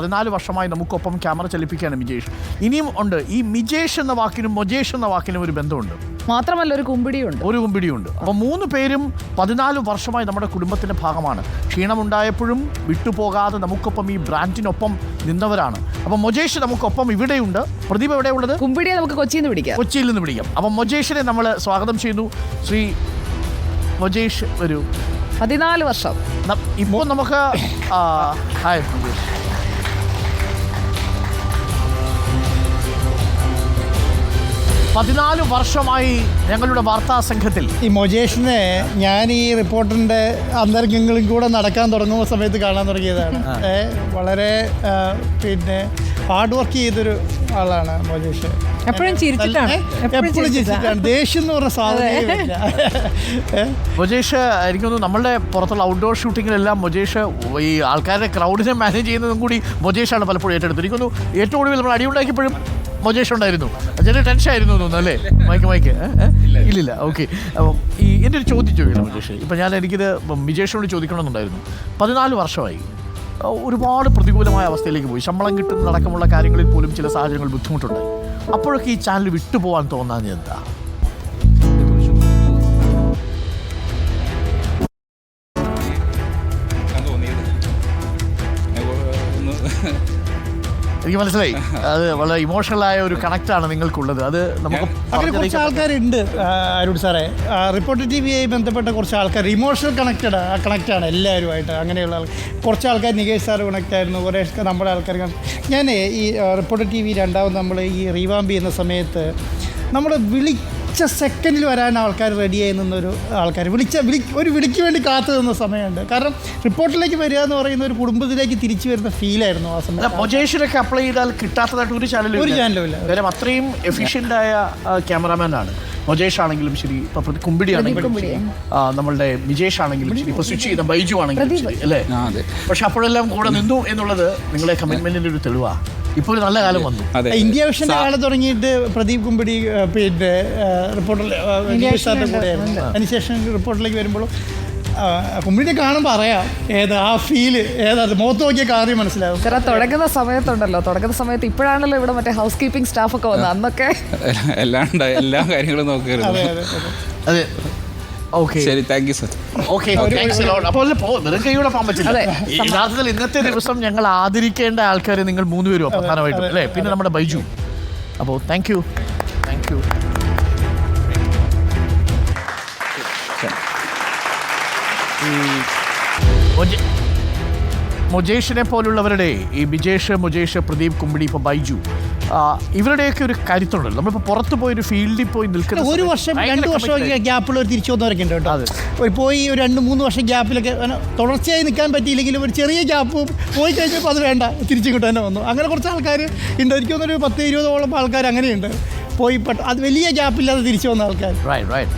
പതിനാല് വർഷമായി നമുക്കൊപ്പം ക്യാമറ ചലിപ്പിക്കുകയാണ് മിജേഷ്. ഇനിയും ഉണ്ട്. ഈ മിജേഷ് എന്ന വാക്കിനും മൊജേഷ് എന്ന വാക്കിനും ഒരു ബന്ധമുണ്ട്. മാത്രമല്ല ഒരു കുമ്പിടിയുണ്ട്. ഒരു കുമ്പിടിയുണ്ട്. അപ്പോൾ മൂന്ന് പേരും പതിനാല് വർഷമായി നമ്മുടെ കുടുംബത്തിന്റെ ഭാഗമാണ്. ക്ഷീണമുണ്ടായപ്പോഴും വിട്ടുപോകാതെ നമുക്കൊപ്പം ഈ ബ്രാൻഡിനൊപ്പം നിന്നവരാണ്. അപ്പൊ മൊജേഷ് നമുക്കൊപ്പം ഇവിടെയുണ്ട്. പ്രദീപ് എവിടെയുള്ളത്? കുമ്പിടിയെ നമുക്ക് കൊച്ചിയിൽ നിന്ന് പിടിക്കാം കൊച്ചിയിൽ നിന്ന് വിളിക്കാം. അപ്പൊ മൊജേഷിനെ നമ്മൾ സ്വാഗതം ചെയ്യുന്നു. ശ്രീ മൊജേഷ് വരൂ പതിനാല് വർഷം. ഇപ്പോൾ നമുക്ക് ഹായ് മൊജേഷ്. പതിനാല് വർഷമായി ഞങ്ങളുടെ വാർത്താ സംഘത്തിൽ. ഈ മൊജേഷിനെ ഞാൻ ഈ റിപ്പോർട്ടിന്റെ അന്തരംഗങ്ങളും കൂടെ നടക്കാൻ തുടങ്ങുന്ന സമയത്ത് കാണാൻ തുടങ്ങിയതാണ്. വളരെ പിന്നെ ഹാർഡ് വർക്ക് ചെയ്തൊരു ആളാണ് മൊജേഷ്. എപ്പോഴും ചിരിച്ചിട്ടാണ്. എപ്പോഴും ചിരിച്ചിട്ടാണ്. ദേഷ്യം എന്ന് പറഞ്ഞ സാധനം മൊജേഷ് എനിക്കൊന്ന് നമ്മളുടെ പുറത്തുള്ള ഔട്ട്ഡോർ ഷൂട്ടിങ്ങിലെല്ലാം മൊജേഷ് ഈ ആൾക്കാരുടെ ക്രൗഡിനെ മാനേജ് ചെയ്യുന്നതും കൂടി മൊജേഷാണ് പലപ്പോഴും ഏറ്റെടുത്തത്. എനിക്കൊന്നു ഏറ്റവും കൂടുതൽ നമ്മൾ അടിയുണ്ടാക്കിയപ്പോഴും മൊജേഷ് ഉണ്ടായിരുന്നു. ചെറിയ ടെൻഷൻ ആയിരുന്നു തോന്നുന്നു അല്ലേ? Mike mike? ഇല്ലില്ല ഓക്കെ. അപ്പം ഈ എന്റെ ഒരു ചോദ്യം ചോദിക്കണം മൊജേഷ് ഇപ്പം ഞാൻ എനിക്കിത് മിജേഷിനോട് ചോദിക്കണമെന്നുണ്ടായിരുന്നു. പതിനാല് വർഷമായി. ഒരുപാട് പ്രതികൂലമായ അവസ്ഥയിലേക്ക് പോയി. ശമ്പളം കിട്ടുന്നതടക്കമുള്ള കാര്യങ്ങളിൽ പോലും ചില സാഹചര്യങ്ങൾ ബുദ്ധിമുട്ടുണ്ട് അപ്പോഴൊക്കെ ഈ ചാനൽ വിട്ടുപോകാൻ തോന്നാൻ എന്താ? എനിക്ക് മനസ്സിലായി. അത് വളരെ ഇമോഷണൽ ആയ ഒരു കണക്റ്റാണ് നിങ്ങൾക്കുള്ളത്. അത് നമുക്ക് അങ്ങനെ കുറച്ച് ആൾക്കാരുണ്ട് അരുൺ സാറേ. റിപ്പോർട്ടർ ടി വിയായി ബന്ധപ്പെട്ട കുറച്ച് ആൾക്കാർ ഇമോഷണൽ കണക്റ്റഡ് ആ കണക്റ്റാണ് എല്ലാവരുമായിട്ട് അങ്ങനെയുള്ള കുറച്ച് ആൾക്കാർ നികേഷ് സാർ കണക്റ്റ് ആയിരുന്നു കുറേ നമ്മുടെ ആൾക്കാർ ഞാൻ ഈ റിപ്പോർട്ടർ ടി വി രണ്ടാമത് നമ്മൾ ഈ റീവാമ്പ് ചെയ്യുന്ന സമയത്ത് നമ്മൾ വിളിച്ച സെക്കൻഡിൽ വരാൻ ആൾക്കാർ റെഡിയായി നിന്നൊരു ആൾക്കാർ വിളിച്ച വിളി ഒരു വിളിക്ക് വേണ്ടി കാത്തു നിന്ന സമയമുണ്ട്. കാരണം റിപ്പോർട്ടിലേക്ക് വരിക എന്ന് പറയുന്ന ഒരു കുടുംബത്തിലേക്ക് തിരിച്ചു വരുന്ന ഫീലായിരുന്നു ആ സമയം സമയത്ത് മൊജേഷിനൊക്കെ അപ്ലൈ ചെയ്താൽ കിട്ടാത്തതായിട്ട് ഒരു ചാനലും ഒരു ചാനലും ഇല്ല. അത്രയും എഫിഷ്യന്റ് ആയ ക്യാമറാമാൻ ആണ്. മൊജേഷ് ആണെങ്കിലും ശരി ഇപ്പൊ കുമ്പിടി ആണെങ്കിലും ശരി, ആ, നമ്മളുടെ വിജേഷ് ആണെങ്കിലും ശരി ഇപ്പൊ സ്വിച്ച് ചെയ്ത ബൈജു ആണെങ്കിലും ശരി അല്ലേ? ആ അതെ. പക്ഷെ അപ്പോഴെല്ലാം കൂടെ നിന്നു എന്നുള്ളത് നിങ്ങളെ കമ്മിറ്റ്മെന്റിന്റെ ഒരു തെളിവാ. ഇപ്പോൾ ഒരു നല്ല കാലം വന്നു. അതെ ഇന്ത്യ വിഷന്റെ കാലം തുടങ്ങിയിട്ട് പ്രദീപ് കുമ്പിടി പിന്നെ റിപ്പോർട്ടർ കൂടെയായിരുന്നു. അതിനുശേഷം റിപ്പോർട്ടിലേക്ക് വരുമ്പോഴും കുമ്പിടിയെ കാണുമ്പോൾ അറിയാം ഏത് ആ ഫീൽ ഏതാ മുഖത്ത് നോക്കിയ കാര്യം മനസ്സിലാവും. ചേട്ടാ തുടങ്ങുന്ന സമയത്തുണ്ടല്ലോ. തുടങ്ങുന്ന സമയത്ത് ഇപ്പോഴാണല്ലോ ഇവിടെ മറ്റേ ഹൗസ് കീപ്പിംഗ് സ്റ്റാഫ് ഒക്കെ വന്നത്. അന്നൊക്കെ എല്ലാം എല്ലാ കാര്യങ്ങളും നോക്കിയിരുന്നു. അതെ അതെ അതെ. ഓക്കെ. ശരി താങ്ക് യു സർ ഓക്കെ. അപ്പോൾ അല്ലേ പോ വെറും കൈയോടെ പോകാൻ പറ്റില്ല. അതെ. യഥാർത്ഥത്തിൽ ഇന്നത്തെ ദിവസം ഞങ്ങൾ ആദരിക്കേണ്ട ആൾക്കാരെ നിങ്ങൾ മൂന്നുപേരും പ്രധാനമായിട്ടും അല്ലേ? പിന്നെ നമ്മുടെ ബൈജു. അപ്പോൾ താങ്ക് യു താങ്ക് യു മൊജേഷിനെ പോലുള്ളവരുടെ ഈ ബിജേഷ് മുജേഷ് പ്രദീപ് കുമ്പിടി ഇപ്പൊ ബൈജു ഇവരുടെയൊക്കെ ഒരു കരുത്തുണ്ടല്ലോ നമ്മളിപ്പോൾ പുറത്ത് പോയി ഒരു ഫീൽഡിൽ പോയി നിൽക്കുന്ന ഒരു വർഷം രണ്ട് വർഷം ഗ്യാപ്പിലൊരു തിരിച്ചു വന്നവരൊക്കെ ഉണ്ട് കേട്ടോ. അത്. പോയി ഒരു രണ്ട് മൂന്ന് വർഷം ഗ്യാപ്പിലൊക്കെ തുടർച്ചയായി നിൽക്കാൻ പറ്റിയില്ലെങ്കിലും ഒരു ചെറിയ ഗ്യാപ്പ് പോയി കഴിഞ്ഞപ്പോൾ അത് വേണ്ട തിരിച്ചു തന്നെ വന്നു. അങ്ങനെ കുറച്ച് ആൾക്കാർ ഉണ്ട്. എനിക്ക് തോന്നുന്നൊരു പത്ത് ഇരുപതോളം ആൾക്കാർ അങ്ങനെയുണ്ട്. പോയി പെട്ട അത് വലിയ ഗ്യാപ്പില്ലാതെ തിരിച്ചു വന്ന ആൾക്കാർ റൈറ്റ് right.